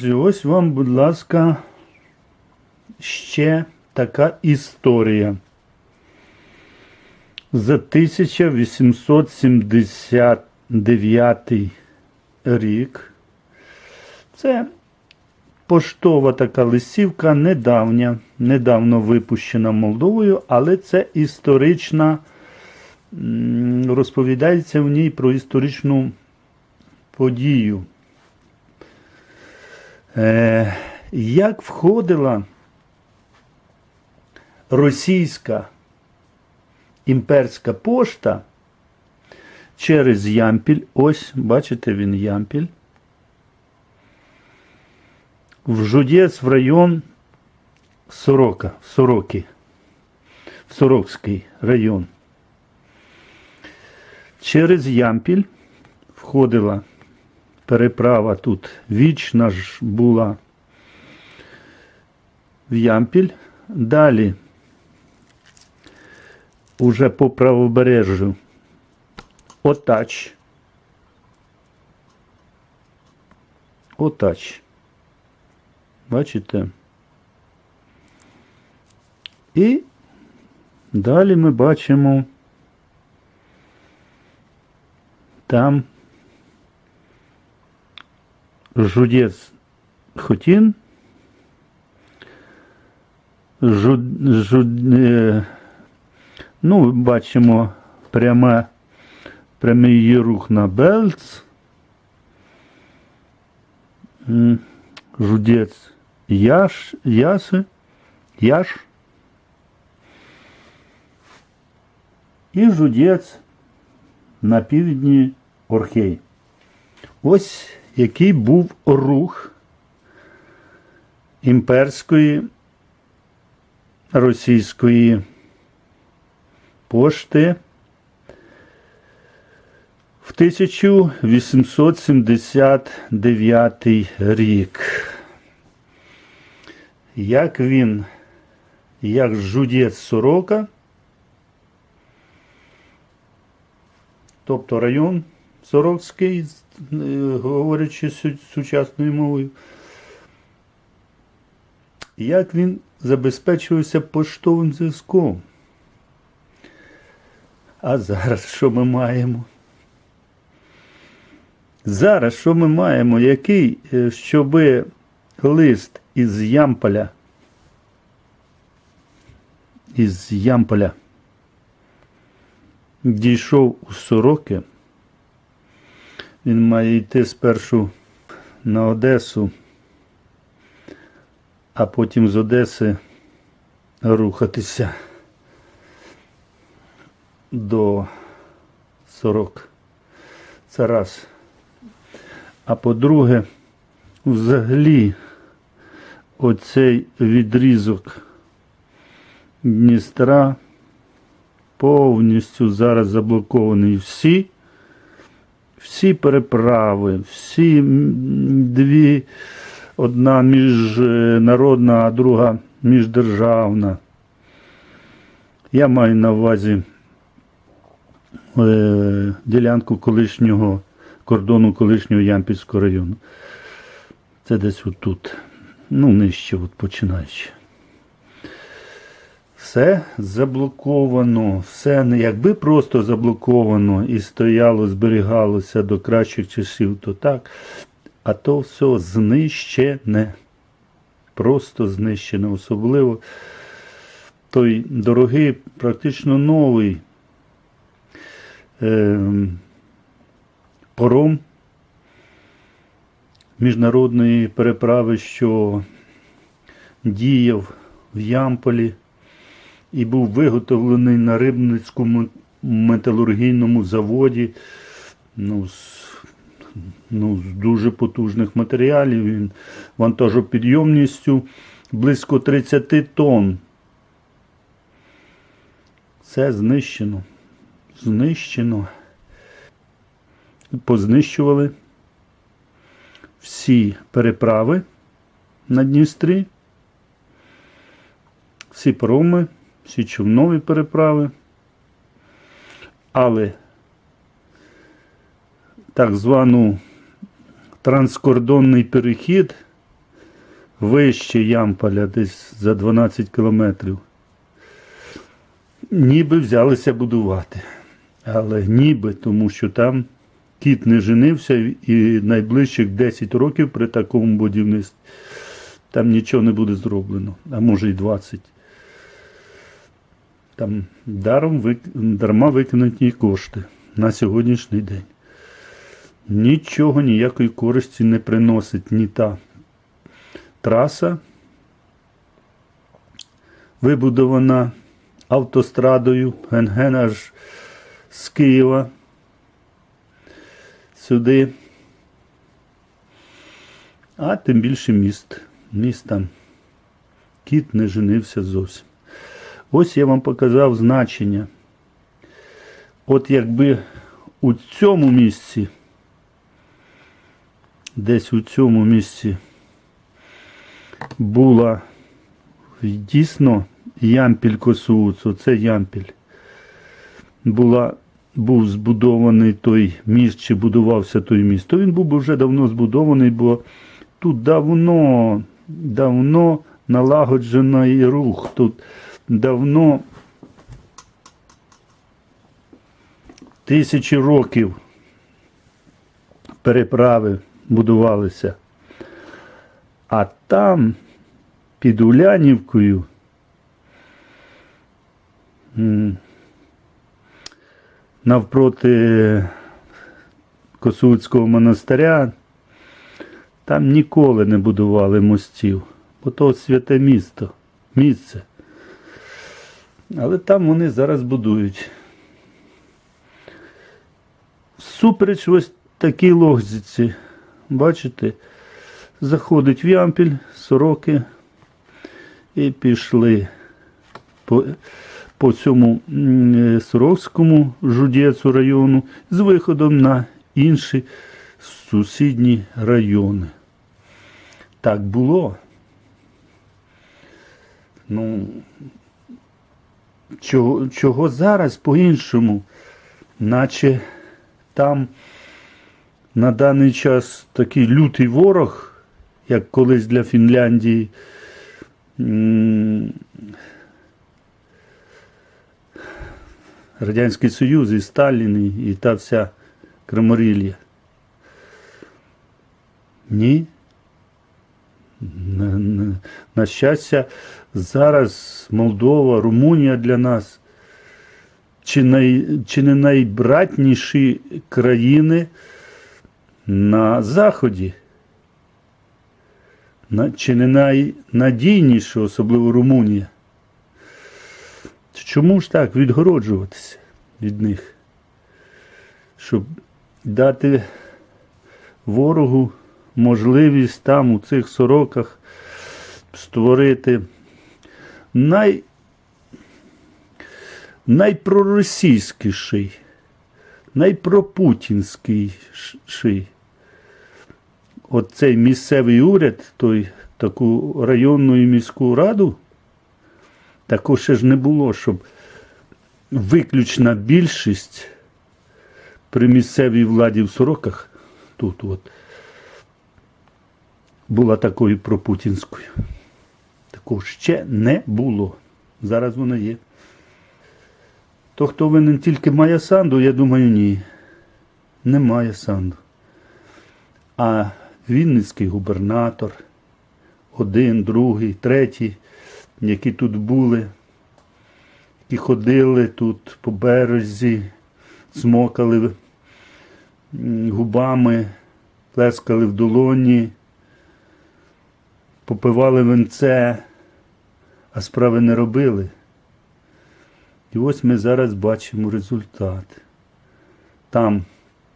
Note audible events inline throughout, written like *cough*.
Друзі, ось вам, будь ласка, ще така історія. За 1879 рік. Це поштова така листівка, недавня, недавно випущена Молдовою, але це історична, розповідається в ній про історичну подію. Е, як входила російська імперська пошта через Ямпіль, ось, бачите, він Ямпіль, в Жудець в район Сорока, Сороки, в Сорокський район. Через Ямпіль входила переправа тут вічна ж була в Ямпіль. Далі уже по правобережжю Отач. Отач. Бачите? І далі ми бачимо там Жудець Хотін. Жуд, жуд, е, ну, бачимо пряме, прямий її рух на Белц. Жудець Яш, Яси, Яш. І жудець на півдні Орхей. Ось який був рух імперської російської пошти в 1879 рік. Як він, як жудець сорока, тобто район Сорокський, е, говорячи су- сучасною мовою, як він забезпечувався поштовим зв'язком. А зараз що ми маємо? Зараз що ми маємо? Який, е, щоби лист із Ямполя, із Ямполя дійшов у Сороки, він має йти спершу на Одесу, а потім з Одеси рухатися до Сорок. Це раз. А по-друге, взагалі, оцей відрізок Дністра повністю зараз заблокований всі, всі переправи, всі дві, одна міжнародна, а друга міждержавна. Я маю на увазі е, ділянку колишнього кордону колишнього Ямпільського району. Це десь отут. Ну, нижче, от починаючи. Все заблоковано, все не якби просто заблоковано і стояло, зберігалося до кращих часів, то так. А то все знищене. Просто знищене. Особливо той дорогий, практично новий ем, пором міжнародної переправи, що діяв в Ямполі і був виготовлений на Рибницькому металургійному заводі. Ну, з, ну, з дуже потужних матеріалів. Він вантажопідйомністю близько 30 тонн. Це знищено. Знищено. Познищували всі переправи на Дністрі, всі пароми, всі човнові переправи. Але так звану транскордонний перехід вище Ямполя, десь за 12 кілометрів. Ніби взялися будувати. Але ніби, тому що там кіт не женився і найближчих 10 років при такому будівництві там нічого не буде зроблено, а може й 20. Там даром вик... дарма викинуті кошти на сьогоднішній день. Нічого, ніякої користі не приносить ні та траса, вибудована автострадою ген-ген аж з Києва сюди. А тим більше міст. Міст кіт не женився зовсім. Ось я вам показав значення. От якби у цьому місці, десь у цьому місці була дійсно ямпіль Косууц, оце ямпіль. Була, був збудований той міст, чи будувався той міст, то він був би вже давно збудований, бо тут давно, давно налагоджений рух. Тут давно тисячі років переправи будувалися. А там, під Улянівкою, навпроти Косуцького монастиря, там ніколи не будували мостів, бо то святе місто, місце. Але там вони зараз будують. Супереч ось такій логіці, бачите, заходить в ямпіль, сороки і пішли по, по цьому е, Сорокському жудєцу району з виходом на інші сусідні райони. Так було. Ну, чого, чого зараз по-іншому, наче там на даний час такий лютий ворог, як колись для Фінляндії. Радянський Союз і Сталін, і, та вся Краморілля. Ні. На, щастя, зараз Молдова, Румунія для нас чи, най, чи не найбратніші країни на Заході. На, чи не найнадійніші, особливо Румунія. Чому ж так відгороджуватися від них? Щоб дати ворогу можливість там у цих сороках створити най, найпроросійськіший, найпропутінський оцей місцевий уряд, той таку районну і міську раду, такого ще ж не було, щоб виключна більшість при місцевій владі в сороках тут от була такою пропутінською. Такого ще не було. Зараз вона є. То, хто винен тільки має санду, я думаю, ні. Немає санду. А Вінницький губернатор, один, другий, третій, які тут були, які ходили тут по березі, смокали губами, плескали в долоні, попивали венце, а справи не робили. І ось ми зараз бачимо результат. Там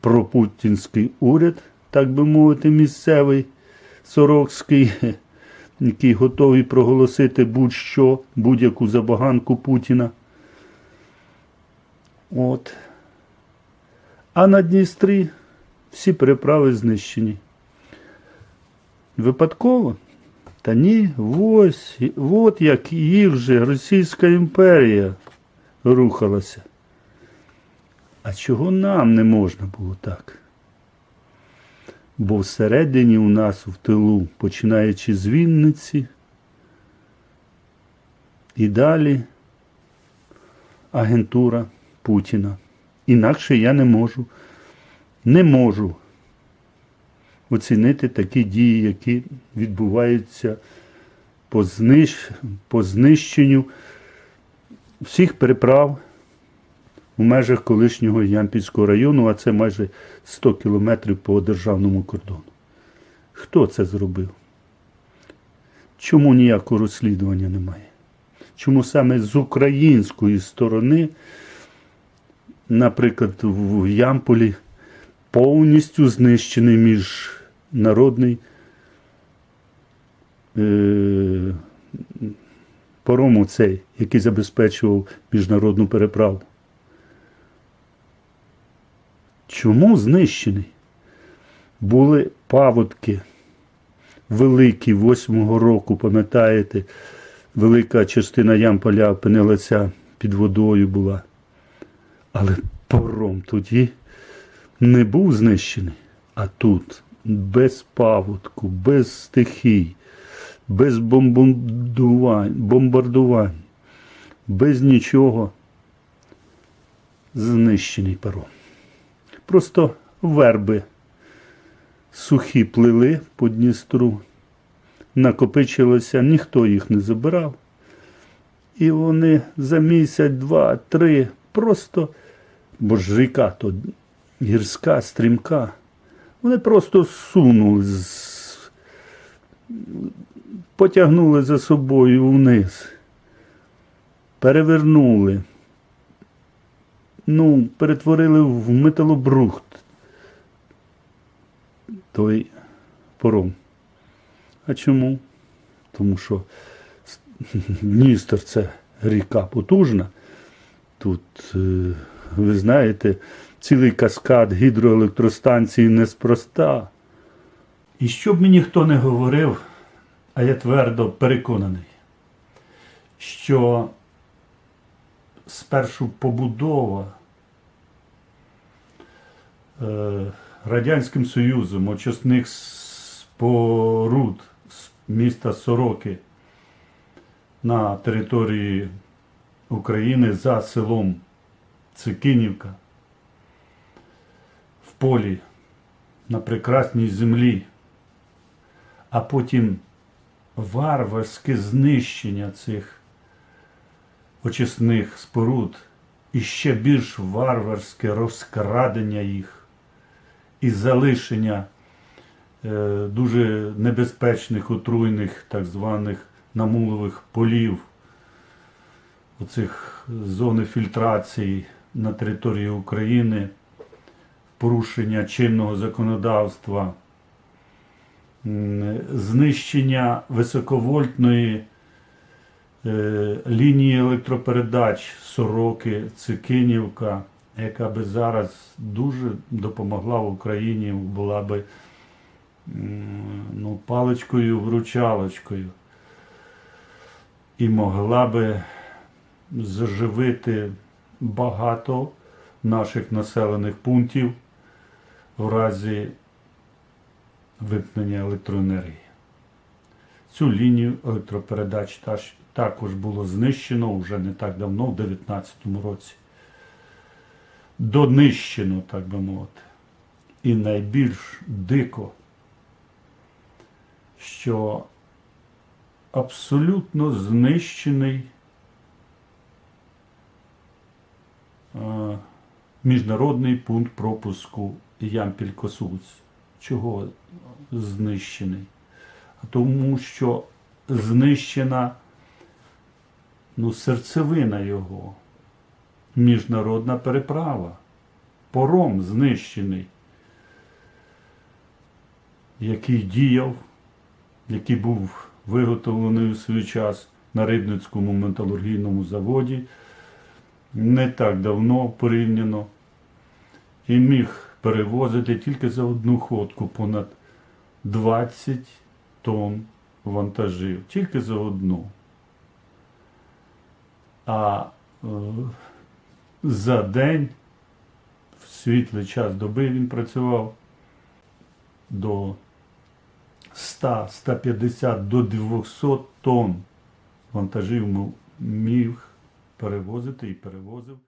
пропутінський уряд, так би мовити, місцевий сорокський, який готовий проголосити будь-що, будь-яку забаганку Путіна. От. А на Дністрі всі переправи знищені. Випадково? Та ні, ось, от як їх же Російська імперія рухалася. А чого нам не можна було так? Бо всередині у нас в тилу, починаючи з Вінниці, і далі агентура Путіна. Інакше я не можу, не можу оцінити такі дії, які відбуваються по, знищ... по знищенню всіх переправ у межах колишнього Ямпільського району, а це майже 100 кілометрів по державному кордону. Хто це зробив? Чому ніякого розслідування немає? Чому саме з української сторони, наприклад, в Ямполі повністю знищений міжнародний е, паром оцей, який забезпечував міжнародну переправу? Чому знищений? Були паводки великі восьмого року, пам'ятаєте, велика частина Ямполя опинилася під водою була. Але паром тоді не був знищений, а тут без паводку, без стихій, без бомбардувань, бомбардувань, без нічого знищений паром. Просто верби сухі плили по Дністру, накопичилося, ніхто їх не забирав. І вони за місяць, два, три просто, бо ж ріка то гірська, стрімка, вони просто сунули, потягнули за собою вниз, перевернули ну, перетворили в металобрухт той пором. А чому? Тому що Дністр *laughs* це ріка потужна. Тут, е, ви знаєте, цілий каскад гідроелектростанцій неспроста. І що б мені ніхто не говорив, а я твердо переконаний, що спершу побудова е, Радянським Союзом очисних споруд міста Сороки на території України за селом Цикинівка в полі на прекрасній землі, а потім варварське знищення цих очисних споруд. І ще більш варварське розкрадення їх. І залишення е, дуже небезпечних, отруйних так званих намулових полів, оцих зони фільтрації на території України, порушення чинного законодавства, знищення високовольтної е, лінії електропередач Сороки, Цикинівка, яка би зараз дуже допомогла Україні, була би ну, паличкою вручалочкою. І могла би заживити багато наших населених пунктів в разі вимкнення електроенергії. Цю лінію електропередач також було знищено вже не так давно, в 2019 році. Донищено, так би мовити. І найбільш дико, що абсолютно знищений е, міжнародний пункт пропуску Ямпіль-Косуць. Чого знищений? Тому що знищена ну, серцевина його, міжнародна переправа, пором знищений, який діяв, який був виготовлений у свій час на Рибницькому металургійному заводі не так давно порівняно, і міг перевозити тільки за одну ходку понад 20 тонн вантажів, тільки за одну. А е, за день, в світлий час доби він працював до 100-150 до 200 тонн вантажів міг перевозити і перевозив.